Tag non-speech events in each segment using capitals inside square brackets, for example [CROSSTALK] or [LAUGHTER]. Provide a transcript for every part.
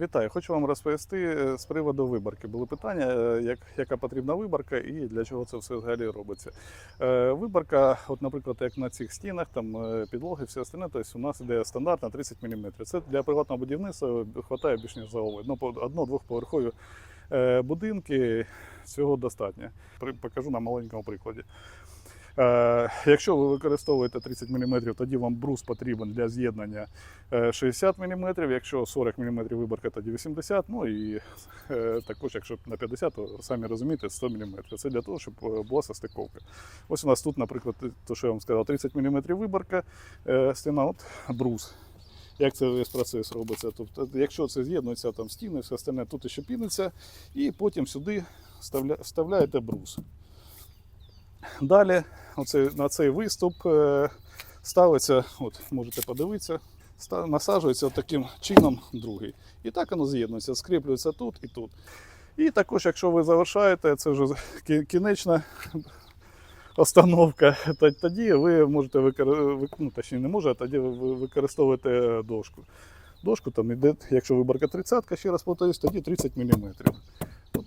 Вітаю, хочу вам розповісти е, з приводу виборки. Були питання, е, як, яка потрібна виборка і для чого це все взагалі робиться. Е, виборка, от, наприклад, як на цих стінах, там підлоги, все остальне, тобто у нас іде стандартна 30 мм. Це для приватного будівництва вистачає більш ніж за Одно, одно-двохповерхові будинки цього достатньо. Покажу на маленькому прикладі. Е, Якщо ви використовуєте 30 мм, тоді вам брус потрібен для з'єднання е, 60 мм, якщо 40 мм виборка, тоді 80 ну і е, також, якщо на 50, то самі розумієте, 100 мм. Це для того, щоб е, була состиковка. Ось у нас тут, наприклад, то, що я вам сказав, 30 мм виборка, е, стіна, от брус. Як це весь процес робиться? Тобто, якщо це з'єднується там стіни, все остальне, тут ще піниться, і потім сюди вставля, вставляєте брус. Далі на цей виступ е, ставиться, от можете подивитися, насаджується таким чином другий. І так воно з'єднується, скріплюється тут і тут. І також, якщо ви завершаєте, це вже кінечна остановка, [LAUGHS] то- тоді ви можете використовувати, ну, точніше не можете, а тоді ви використовуєте дошку. Дошку там іде, якщо виборка 30, ще раз повторюсь, тоді 30 мм.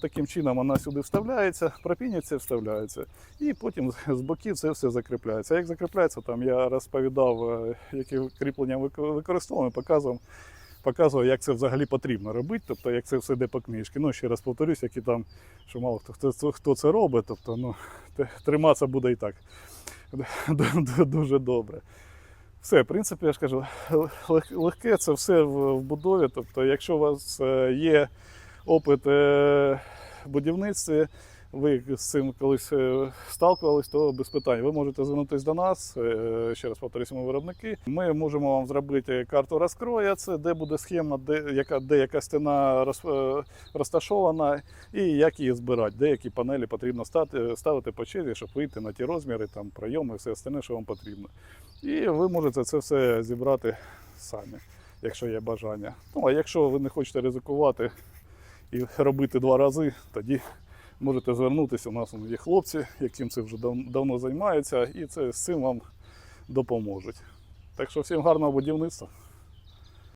Таким чином вона сюди вставляється, пропінюється, вставляється. І потім з- боків це все закріпляється. Як закріпляється, там я розповідав, е, які кріплення вик- використовуємо, показував, показував, як це взагалі потрібно робити, тобто як це все йде по книжці. Ну, ще раз повторюсь, які там, що мало хто, хто, хто це робить, тобто ну, триматися буде і так дуже добре. Все, в принципі, я ж кажу, легке це все в в будові. Тобто, якщо у вас е, є опит е, будівництві, ви з цим колись е, сталкувались, то без питань. Ви можете звернутися до нас, е, ще раз повторюся, ми виробники. Ми можемо вам зробити карту розкроя, це де буде схема, де яка, де яка стіна роз, розташована, і як її збирати, де які панелі потрібно стати, ставити по черзі, щоб вийти на ті розміри, там, прийоми, все остальне, що вам потрібно. І ви можете це все зібрати самі, якщо є бажання. Ну а якщо ви не хочете ризикувати і робити два рази, тоді можете звернутися. У нас є хлопці, яким це вже дав- давно займаються, і це з цим вам допоможуть. Так що всім гарного будівництва.